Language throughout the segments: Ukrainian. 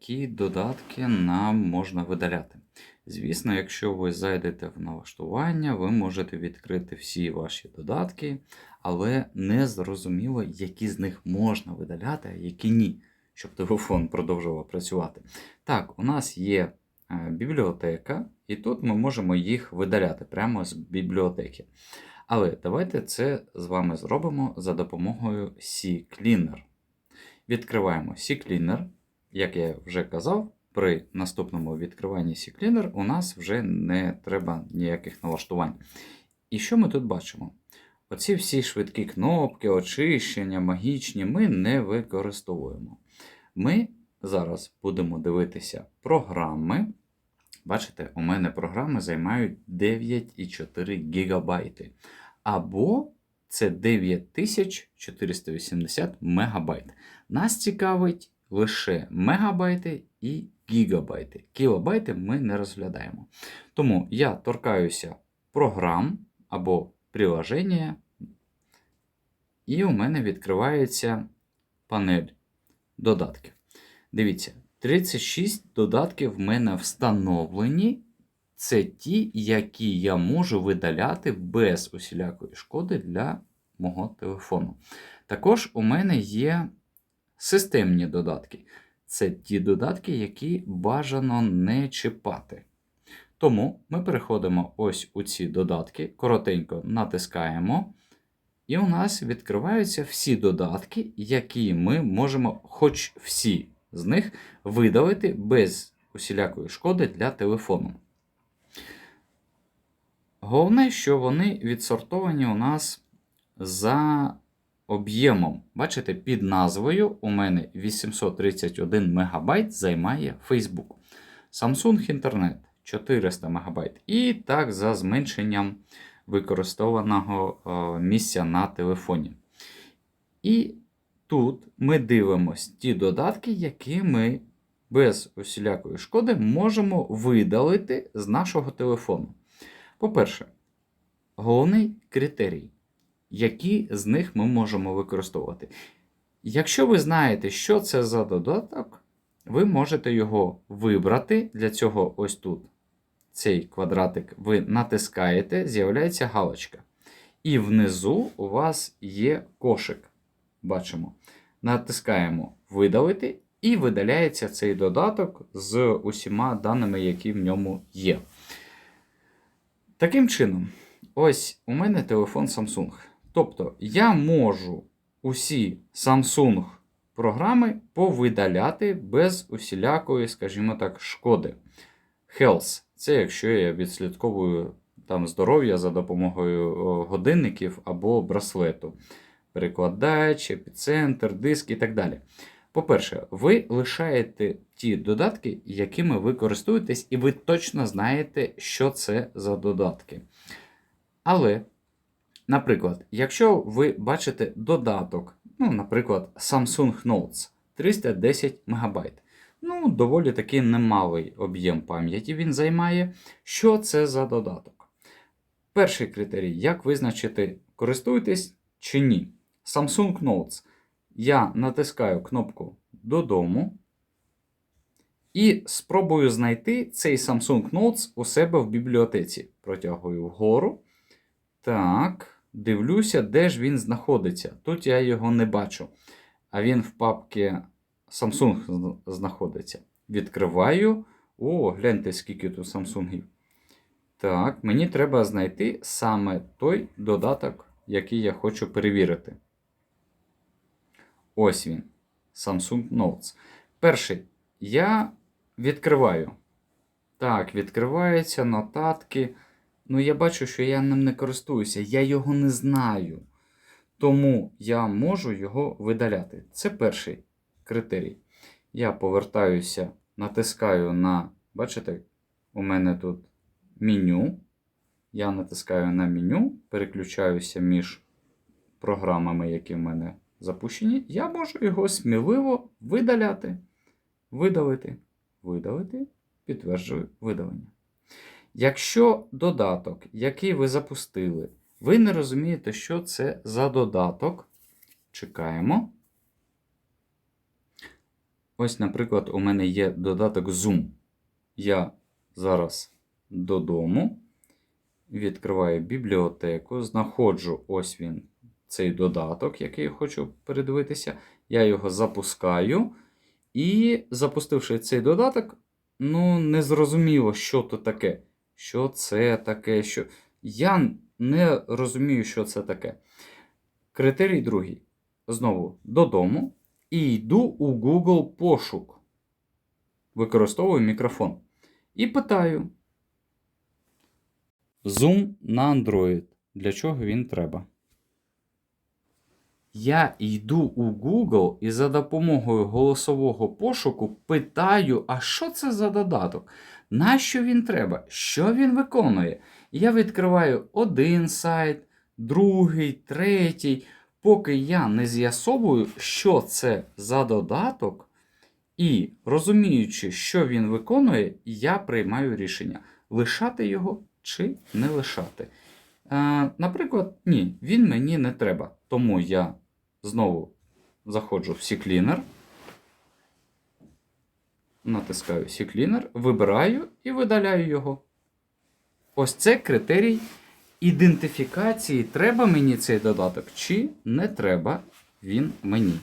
Які додатки нам можна видаляти? Звісно, якщо ви зайдете в налаштування, ви можете відкрити всі ваші додатки, але не зрозуміло, які з них можна видаляти, а які ні, щоб телефон продовжував працювати. Так, у нас є е, бібліотека, і тут ми можемо їх видаляти прямо з бібліотеки. Але давайте це з вами зробимо за допомогою CCleaner. Відкриваємо CCleaner. Як я вже казав, при наступному відкриванні CCleaner у нас вже не треба ніяких налаштувань. І що ми тут бачимо? Оці всі швидкі кнопки, очищення, магічні ми не використовуємо. Ми зараз будемо дивитися програми. Бачите, у мене програми займають 9,4 ГБ. Або це 9480 МБ. Нас цікавить лише мегабайти і гігабайти. Кілобайти ми не розглядаємо. Тому я торкаюся програм або приложення, і у мене відкривається панель додатків. Дивіться, 36 додатків в мене встановлені. Це ті, які я можу видаляти без усілякої шкоди для мого телефону. Також у мене є системні додатки. Це ті додатки, які бажано не чіпати. Тому ми переходимо ось у ці додатки, коротенько натискаємо, і у нас відкриваються всі додатки, які ми можемо, хоч всі з них, видалити без усілякої шкоди для телефону. Головне, що вони відсортовані у нас за об'ємом. Бачите, під назвою у мене 831 МБ займає Facebook. Samsung Internet 400 МБ. І так за зменшенням використованого е, місця на телефоні. І тут ми дивимося ті додатки, які ми без усілякої шкоди можемо видалити з нашого телефону. По-перше, головний критерій які з них ми можемо використовувати. Якщо ви знаєте, що це за додаток, ви можете його вибрати. Для цього ось тут цей квадратик ви натискаєте, з'являється галочка. І внизу у вас є кошик. Бачимо. Натискаємо видалити, і видаляється цей додаток з усіма даними, які в ньому є. Таким чином, ось у мене телефон Samsung. Тобто я можу усі Samsung програми повидаляти без усілякої, скажімо так, шкоди. Health це якщо я відслідковую там здоров'я за допомогою годинників або браслету, перекладач, епіцентр, диск і так далі. По-перше, ви лишаєте ті додатки, якими ви користуєтесь, і ви точно знаєте, що це за додатки. Але Наприклад, якщо ви бачите додаток, ну, наприклад, Samsung Notes 310 МБ. Ну, доволі таки немалий об'єм пам'яті він займає. Що це за додаток? Перший критерій, як визначити, користуєтесь чи ні. Samsung Notes. Я натискаю кнопку Додому. І спробую знайти цей Samsung Notes у себе в бібліотеці. Протягую вгору. Так. Дивлюся, де ж він знаходиться. Тут я його не бачу. А він в папці Samsung знаходиться. Відкриваю. О, гляньте, скільки тут Samsung. Так, мені треба знайти саме той додаток, який я хочу перевірити. Ось він. Samsung Notes. Перший. Я відкриваю. Так, відкриваються нотатки. Ну, я бачу, що я ним не користуюся, я його не знаю. Тому я можу його видаляти. Це перший критерій. Я повертаюся, натискаю на, бачите, у мене тут меню. Я натискаю на меню, переключаюся між програмами, які в мене запущені. Я можу його сміливо видаляти. Видалити, видалити, підтверджую видалення. Якщо додаток, який ви запустили, ви не розумієте, що це за додаток, чекаємо. Ось, наприклад, у мене є додаток Zoom. Я зараз додому, відкриваю бібліотеку, знаходжу ось він, цей додаток, який я хочу передивитися. Я його запускаю. І запустивши цей додаток, ну, не зрозуміло, що то таке. Що це таке, що. Я не розумію, що це таке. Критерій другий. Знову додому. І йду у Google пошук. Використовую мікрофон. І питаю. Zoom на Android. Для чого він треба? Я йду у Google і за допомогою голосового пошуку питаю, а що це за додаток? Нащо він треба? Що він виконує? Я відкриваю один сайт, другий, третій, поки я не з'ясовую, що це за додаток, і розуміючи, що він виконує, я приймаю рішення лишати його чи не лишати. Е, наприклад, ні, він мені не треба. Тому я знову заходжу в CCleaner, натискаю CCleaner, вибираю і видаляю його. Ось це критерій ідентифікації, треба мені цей додаток, чи не треба він мені.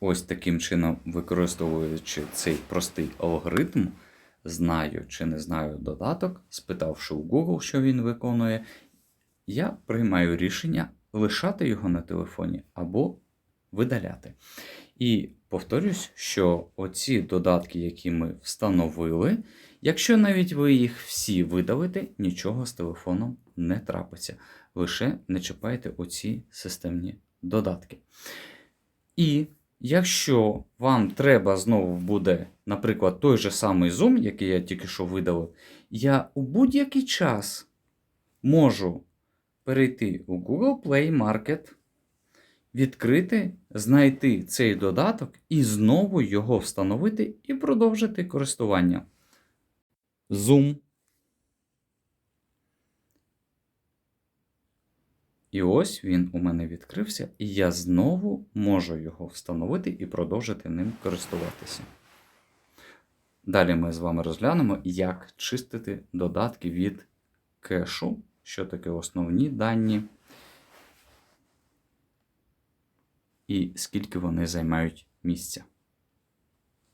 Ось таким чином, використовуючи цей простий алгоритм, знаю чи не знаю додаток, спитавши у Google, що він виконує, я приймаю рішення лишати його на телефоні або видаляти. І повторюсь, що оці додатки, які ми встановили, якщо навіть ви їх всі видалите, нічого з телефоном не трапиться. Лише не чіпайте оці системні додатки. І якщо вам треба знову буде, наприклад, той же самий Zoom, який я тільки що видалив, я у будь-який час можу перейти у Google Play Market, відкрити, знайти цей додаток і знову його встановити і продовжити користування. Zoom. І ось він у мене відкрився, і я знову можу його встановити і продовжити ним користуватися. Далі ми з вами розглянемо, як чистити додатки від кешу, що таке основні дані, і скільки вони займають місця.